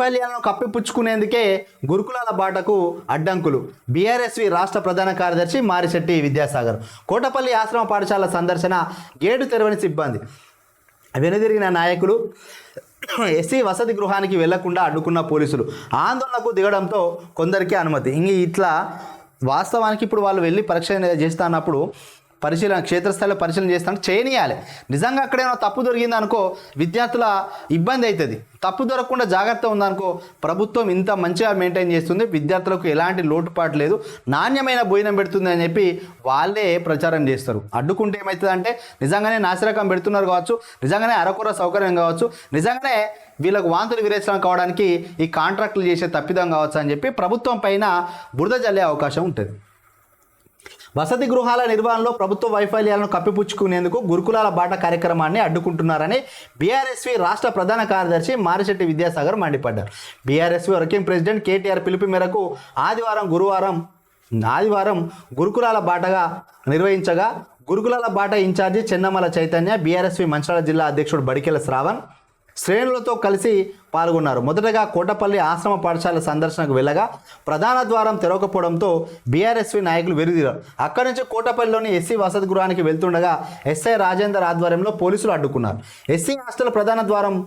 వైఫల్యాలను కప్పిపుచ్చుకునేందుకే గురుకులాల బాటకు అడ్డంకులు. బీఆర్ఎస్వి రాష్ట్ర ప్రధాన కార్యదర్శి మారిశెట్టి విద్యాసాగర్. కోటపల్లి ఆశ్రమ పాఠశాల సందర్శన గేటు తెరవని సిబ్బంది. వెనుదిరిగిన నాయకులు ఎస్సీ వసతి గృహానికి వెళ్ళకుండా అడ్డుకున్న పోలీసులు. ఆందోళనకు దిగడంతో కొందరికి అనుమతి. ఇంక ఇట్లా వాస్తవానికి ఇప్పుడు వాళ్ళు వెళ్ళి పరీక్ష చేస్తా అన్నప్పుడు పరిశీలన క్షేత్రస్థాయిలో పరిశీలన చేస్తాను. చేయనియాలి. నిజంగా అక్కడేమో తప్పు దొరికింది అనుకో విద్యార్థుల ఇబ్బంది అవుతుంది తప్పు దొరకకుండా జాగ్రత్త ఉందనుకో ప్రభుత్వం ఇంత మంచిగా మెయింటైన్ చేస్తుంది. విద్యార్థులకు ఎలాంటి లోటుపాటు లేదు. నాణ్యమైన భోజనం పెడుతుంది అని చెప్పి వాళ్ళే ప్రచారం చేస్తారు. అడ్డుకుంటే ఏమవుతుందంటే నిజంగానే నాసిరకం పెడుతున్నారు కావచ్చు నిజంగానే అరకొర సౌకర్యం కావచ్చు నిజంగానే వీళ్ళకు వాంతులు విరేచనం కావడానికి ఈ కాంట్రాక్టులు చేసే తప్పిదం కావచ్చు అని చెప్పి ప్రభుత్వం పైన బురద జల్లే అవకాశం ఉంటుంది. వసతి గృహాల నిర్వహణలో ప్రభుత్వ వైఫల్యాలను కప్పిపుచ్చుకునేందుకు గురుకులాల బాట కార్యక్రమాన్ని అడ్డుకుంటున్నారని బీఆర్ఎస్వి రాష్ట్ర ప్రధాన కార్యదర్శి మారిశెట్టి విద్యాసాగర్ మండిపడ్డారు. బీఆర్ఎస్వి వర్కింగ్ ప్రెసిడెంట్ కేటీఆర్ పిలుపు మేరకు ఆదివారం గురువారం ఆదివారం గురుకులాల బాటగా నిర్వహించగా గురుకులాల బాట ఇన్ఛార్జి చెన్నమల చైతన్య బీఆర్ఎస్వి మంచిర్యాల జిల్లా అధ్యక్షుడు బడికెల శ్రావణ్ శ్రేణులతో కలిసి పాల్గొన్నారు. మొదటగా కోటపల్లి ఆశ్రమ పాఠశాల సందర్శనకు వెళ్ళగా ప్రధాన ద్వారం తెరవకపోవడంతో బీఆర్ఎస్వి నాయకులు వెనుదిరారు అక్కడి నుంచి కోటపల్లిలోని ఎస్సీ వసతి గృహానికి వెళ్తుండగా ఎస్ఐ రాజేందర్ ఆధ్వర్యంలో పోలీసులు అడ్డుకున్నారు. ఎస్సీ హాస్టల్ ప్రధాన ద్వారం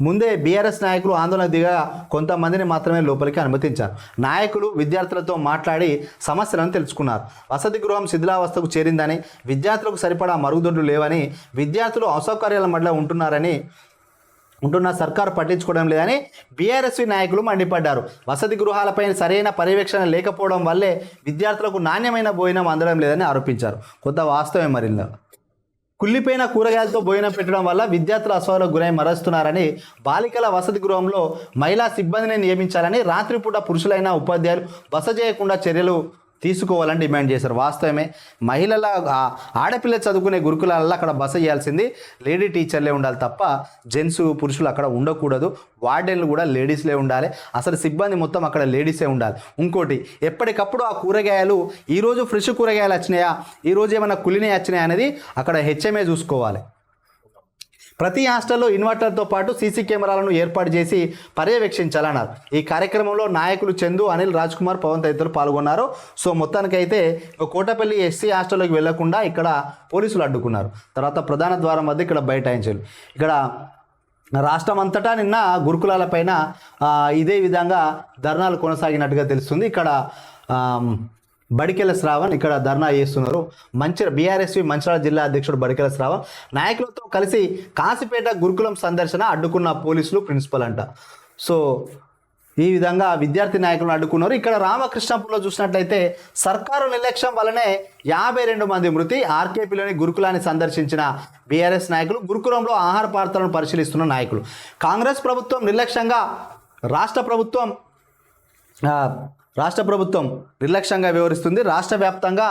ముందే బీఆర్ఎస్ నాయకులు ఆందోళన దిగా కొంతమందిని మాత్రమే లోపలికి అనుమతించారు. నాయకులు విద్యార్థులతో మాట్లాడి సమస్యలను తెలుసుకున్నారు. వసతి గృహం శిథిలావస్థకు చేరిందని విద్యార్థులకు సరిపడా మరుగుదొడ్లు లేవని విద్యార్థులు అసౌకర్యాల మధ్య ఉంటున్నారని ఉంటున్న సర్కారు పట్టించుకోవడం లేదని బీఆర్ఎస్వి నాయకులు మండిపడ్డారు. వసతి గృహాలపై సరైన పర్యవేక్షణ లేకపోవడం వల్లే విద్యార్థులకు నాణ్యమైన భోజనం అందడం లేదని ఆరోపించారు. కొత్త వాస్తవమే మరింత? కుళ్ళిపోయిన కూరగాయలతో భోజనం పెట్టడం వల్ల విద్యార్థులు అసౌలకు గురై మరస్తున్నారని బాలికల వసతి గృహంలో మహిళా సిబ్బందిని నియమించాలని రాత్రిపూట పురుషులైన ఉపాధ్యాయులు బస చేయకుండా చర్యలు తీసుకోవాలని డిమాండ్ చేశారు. వాస్తవమే మహిళల ఆడపిల్ల చదువుకునే గురుకులాలలో అక్కడ బస చేయాల్సింది లేడీ టీచర్లే ఉండాలి తప్ప జెంట్స్ పురుషులు అక్కడ ఉండకూడదు. వార్డెన్లు కూడా లేడీస్లే ఉండాలి. అసలు సిబ్బంది మొత్తం అక్కడ లేడీసే ఉండాలి. ఇంకోటి ఎప్పటికప్పుడు ఆ కూరగాయలు ఈరోజు ఫ్రెష్ కూరగాయలు వచ్చినాయా? ఈరోజు ఏమైనా కులినే వచ్చినాయా అనేది అక్కడ హెచ్ఎంఏ చూసుకోవాలి. ప్రతి హాస్టల్లో ఇన్వర్టర్తో పాటు సీసీ కెమెరాలను ఏర్పాటు చేసి పర్యవేక్షించాలన్నారు. ఈ కార్యక్రమంలో నాయకులు చందు అనిల్ రాజ్ కుమార్ పవన్ తదితరులు పాల్గొన్నారు. సో మొత్తానికైతే కోటపల్లి ఎస్సీ హాస్టల్లోకి వెళ్ళకుండా ఇక్కడ పోలీసులు అడ్డుకున్నారు. తర్వాత ప్రధాన ద్వారం వద్ద ఇక్కడ బైఠాయించారు. ఇక్కడ రాష్ట్రం అంతటా నిన్న గురుకులాల పైన ఇదే విధంగా ధర్నాలు కొనసాగినట్టుగా తెలుస్తుంది. ఇక్కడ బడికెల శ్రావణ్ ఇక్కడ ధర్నా చేస్తున్నారు. మంచి బీఆర్ఎస్వి మంచిరాల జిల్లా అధ్యక్షుడు బడికెల శ్రావణ్. నాయకులతో కలిసి కాసిపేట గురుకులం సందర్శన అడ్డుకున్న పోలీసులు ప్రిన్సిపల్ అంట. సో ఈ విధంగా విద్యార్థి నాయకులను అడ్డుకున్నారు. ఇక్కడ రామకృష్ణపురంలో చూసినట్లయితే సర్కారు నిర్లక్ష్యం వలనే యాభై రెండు మంది మృతి ఆర్కేపీలోని గురుకులాన్ని సందర్శించిన బీఆర్ఎస్ నాయకులు గురుకులంలో ఆహార పాత్రలను పరిశీలిస్తున్న నాయకులు. కాంగ్రెస్ ప్రభుత్వం నిర్లక్ష్యంగా రాష్ట్ర ప్రభుత్వం రాష్ట్ర ప్రభుత్వం నిర్లక్ష్యంగా వ్యవహరిస్తుంది. రాష్ట్ర వ్యాప్తంగా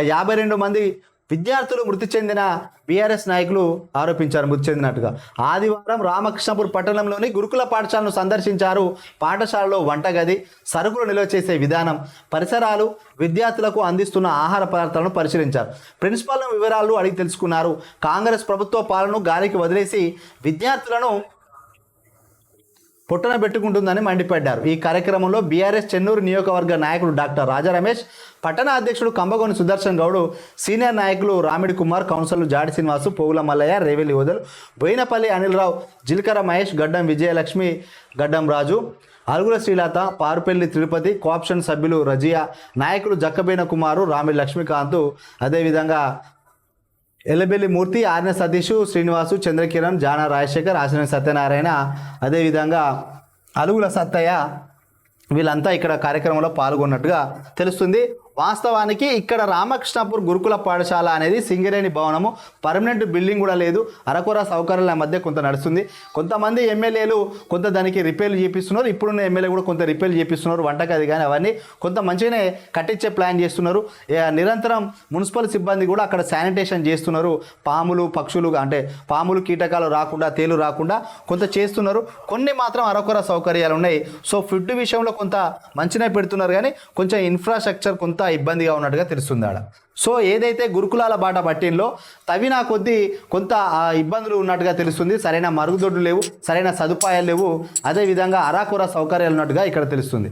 యాభై రెండు మంది విద్యార్థులు మృతి చెందిన బీఆర్ఎస్ నాయకులు ఆరోపించారు మృతి చెందినట్టుగా. ఆదివారం రామకృష్ణపూర్ పట్టణంలోని గురుకుల పాఠశాలను సందర్శించారు పాఠశాలలో వంటగది సరుకులు నిల్వ చేసే విధానం పరిసరాలు విద్యార్థులకు అందిస్తున్న ఆహార పదార్థాలను పరిశీలించారు. ప్రిన్సిపాల్ వివరాలు అడిగి తెలుసుకున్నారు. కాంగ్రెస్ ప్రభుత్వ పాలనను గాలికి వదిలేసి విద్యార్థులను పుట్టన పెట్టుకుంటుందని మండిపడ్డారు. ఈ కార్యక్రమంలో బీఆర్ఎస్ చెన్నూరు నియోజకవర్గ నాయకుడు డాక్టర్ రాజా రమేష్ పట్టణ అధ్యక్షుడు కంబగోని సుదర్శన్ గౌడు సీనియర్ నాయకులు రామిడి కుమార్ కౌన్సిలర్లు జాడి శ్రీనివాసు పోగుల మల్లయ్య రేవెల్లి ఓదలు బోయినపల్లి అనిల్రావు జిల్కర జిలకర మహేష్ గడ్డం విజయలక్ష్మి గడ్డం రాజు అరుగుల శ్రీలత పారుపల్లి తిరుపతి కోఆప్షన్ సభ్యులు రజియా నాయకులు జక్కబేన కుమారు రామి లక్ష్మీకాంత్ అదేవిధంగా ఎల్లబెల్లి మూర్తి ఆర్న సతీష్ శ్రీనివాసు చంద్రకిరణ్ జానా రాజశేఖర్ ఆశన సత్యనారాయణ. అదేవిధంగా అలుగుల సత్తయ్య వీళ్ళంతా ఇక్కడ కార్యక్రమంలో పాల్గొన్నట్టుగా తెలుస్తుంది. వాస్తవానికి ఇక్కడ రామకృష్ణపూర్ గురుకుల పాఠశాల అనేది సింగరేణి భవనము. పర్మనెంట్ బిల్డింగ్ కూడా లేదు. అరకొర సౌకర్యాల మధ్య కొంత నడుస్తుంది. కొంతమంది ఎమ్మెల్యేలు కొంత దానికి రిపేర్లు చేపిస్తున్నారు. ఇప్పుడున్న ఎమ్మెల్యే కూడా కొంత రిపేర్లు చేపిస్తున్నారు. వంటగది కానీ అవన్నీ కొంత మంచిగానే కట్టించే ప్లాన్ చేస్తున్నారు. నిరంతరం మున్సిపల్ సిబ్బంది కూడా అక్కడ శానిటేషన్ చేస్తున్నారు. పాములు పక్షులు అంటే పాములు కీటకాలు రాకుండా తేలు రాకుండా కొంత చేస్తున్నారు. కొన్ని మాత్రం అరకొర సౌకర్యాలు ఉన్నాయి. సో ఫుడ్ విషయంలో కొంత మంచినే పెడుతున్నారు కానీ కొంచెం ఇన్ఫ్రాస్ట్రక్చర్ కొంత ఇబ్బందిగా ఉన్నట్టుగా తెలుస్తుంది ఆడ. సో ఏదైతే గురుకులాల బాట పట్టిందో తవ్వినా కొద్దీ కొంత ఆ, ఇబ్బందులు ఉన్నట్టుగా తెలుస్తుంది. సరైన మరుగుదొడ్లు లేవు సరైన సదుపాయాలు లేవు. అదేవిధంగా అరాకుర సౌకర్యాలు ఉన్నట్టుగా ఇక్కడ తెలుస్తుంది.